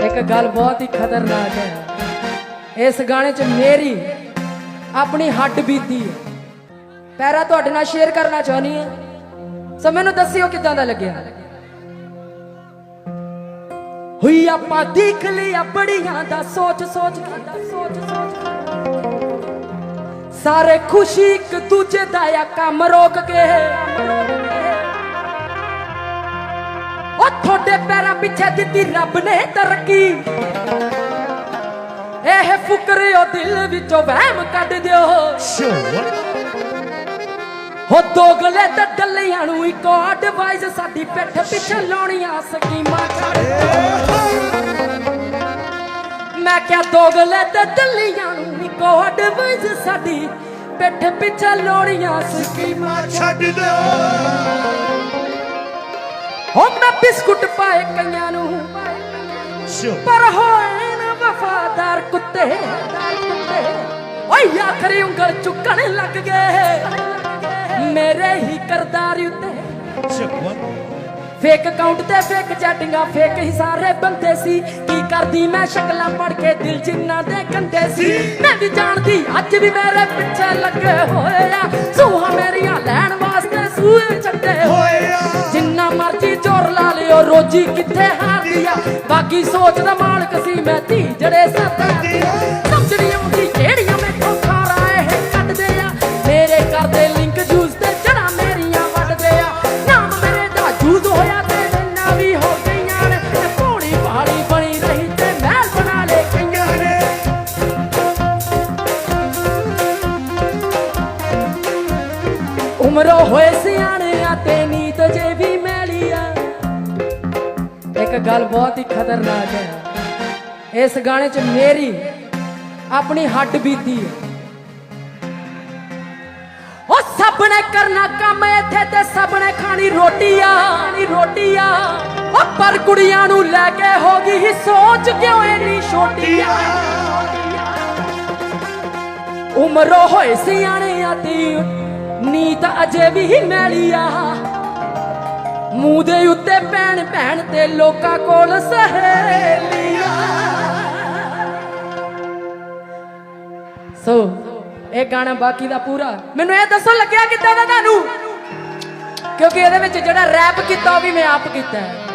ਇੱਕ ਗੱਲ ਬਹੁਤ ਹੀ ਖਤਰਨਾਕ ਹੈ। ਇਸ ਗਾਣੇ 'ਚ ਮੇਰੀ ਆਪਣੀ ਹੱਡ ਬੀਤੀ ਹੈ। ਪੈਰਾ ਤੁਹਾਡੇ ਨਾਲ ਸ਼ੇਅਰ ਕਰਨਾ ਚਾਹਨੀ ਹੈ। ਸੋ ਮੈਨੂੰ ਦੱਸਿਓ ਕਿਦਾਂ ਦਾ ਲੱਗਿਆ? ਹੋਈ ਆਪਾਂ ਦੇਖ ਲਿਆ ਬੜੀਆਂ ਦਾ ਸੋਚ ਸੋਚ ਕੇ ਸੋਚ ਸੋਚ। ਸਾਰੇ ਖੁਸ਼ੀ ਇੱਕ ਦੂਜੇ ਦਾ ਆ ਕੰਮ ਰੋਕ ਕੇ। ਤੁਹਾਡੇ ਪੈਰਾਂ ਪਿੱਛੇ ਦਿੱਤੀ ਰੱਬ ਨੇ ਤਰੱਕੀ। ਇਹ ਫੁਕਰਿਓ ਦਿਲ ਵਿੱਚੋਂ ਵਹਿਮ ਕੱਢ ਦਿਓ। ਹੋ ਦੋਗਲੇ ਤੇ ਡੱਲਿਆਂ ਨੂੰ ਇੱਕੋ ਐਡਵਾਈਸ ਸਾਡੀ ਪਿੱਠ ਪਿੱਛੇ ਲਾਉਣੀਆਂ ਸਕੀਮਾਂ ਛੱਡ ਮੈਂ ਕਿਹਾ ਦੋਗਲੇ ਤੇ ਡੱਲਿਆਂ ਨੂੰ ਇੱਕੋ ਐਡਵਾਈਸ ਸਾਡੀ ਪਿੱਠ ਪਿੱਛੇ ਲਾਉਣੀਆਂ ਸਕੀਮਾਂ ਛੱਡ ਦਿਓ। ਹੋ ਮੈਂ ਬਿਸਕੁਟ ਪਾਏ ਕਈਆਂ ਨੂੰ। ਪਰ ਹੋਏ ਨਾ ਵਫਾਦਾਰ ਕੁੱਤੇ। ਓਏ ਆਖਰੀ ਉਂਗਲ ਚੁੱਕਣ ਲੱਗ ਗਏ। ਮੇਰੇ ਹੀ ਕਰਦਾਰ ਉੱਤੇ। ਫੇਕ ਅਕਾਊਂਟ ਤੇ ਫੇਕ ਚੈਟਿੰਗਾਂ ਫੇਕ ਹੀ ਸਾਰੇ ਬੰਦੇ ਸੀ। ਕੀ ਕਰਦੀ ਮੈਂ? ਸ਼ਕਲਾਂ ਪੜ ਕੇ ਦਿਲ ਜਿੰਨਾ ਦੇ ਗੰਦੇ ਸੀ। ਮੈਂ ਵੀ ਜਾਣਦੀ ਅੱਜ ਵੀ ਮੇਰੇ ਪਿੱਛੇ ਲੱਗੇ ਹੋਏ ਆ। ਸੂਹਾ ਲਾ ਕਿੱਥੇ ਹਾਰਦੀ ਬਾਕੀ ਸੋਚ ਦਾ ਮਾਲਕ ਸੀ ਮੈਂ ਧੀ ਜੜੇ ਸੱਤਾ ਸਮਝ ਆਉਂਦੀ ਕਿਹੜੀਆਂ ਮੈਥੋਂ ਖਾਰਾ ਇਹ ਕੱਢਦੇ ਆ। ਮੇਰੇ ਕਰਦੇ ਲਿੰਕ ਜੂਸ ਤੇ ਜੜਾ ਮੇਰੀਆਂ ਵੱਢਦੇ ਆ। ਨਾਮ ਮੇਰੇ ਦਾ ਜੂਸ ਹੋਇਆ ਤੇ ਨੰਨਾ ਵੀ ਹੋ ਗਈਆਂ ਨੇ। ਤੇ ਭੋੜੀ ਪਹਾੜੀ ਬਣੀ ਰਹੀ ਤੇ ਮਹਿਲ ਬਣਾ ਲੈ ਕਈਆਂ ਨੇ। ਉਮਰੋਂ ਹੋਏ ਸਿਆਣੇ ਗੱਲ ਬਹੁਤ ਹੀ ਖਤਰਨਾਕ ਹੈ। ਇਸ ਗਾਣੇ 'ਚ ਮੇਰੀ ਆਪਣੀ ਹੱਡ ਬੀਤੀ ਹੈ। ਉਹ ਸਭ ਨੇ ਕਰਨਾ ਕੰਮ ਇੱਥੇ ਤੇ ਸਭ ਨੇ ਖਾਣੀ ਰੋਟੀਆਂ ਨੀ ਰੋਟੀਆਂ ਉਹ ਪਰ ਕੁੜੀਆਂ ਨੂੰ ਲੈ ਕੇ ਹੋ ਗਈ ਹੀ ਸੋਚ ਕਿਉਂ ਇੰਨੀ ਛੋਟੀਆਂ ਉਮਰੋਂ ਹੋਏ ਸਿਆਣਿਆਂ ਨੀ ਤਾਂ ਅਜੇ ਵੀ ਮੈਲੀ ਆ। ਮੂੰਹ ਦੇ ਉੱਤੇ ਭੈਣ ਭੈਣ ਤੇ ਲੋਕਾਂ ਕੋਲ ਸਹੇਲੀਆਂ। ਸੋ, ਇਹ ਗਾਣਾ ਬਾਕੀ ਦਾ ਪੂਰਾ। ਮੈਨੂੰ ਇਹ ਦੱਸੋ ਲੱਗਿਆ ਕਿੱਦਾਂ ਦਾ ਤੁਹਾਨੂੰ? ਕਿਉਂਕਿ ਇਹਦੇ ਵਿੱਚ ਜਿਹੜਾ ਰੈਪ ਕੀਤਾ ਉਹ ਵੀ ਮੈਂ ਆਪ ਕੀਤਾ ਹੈ।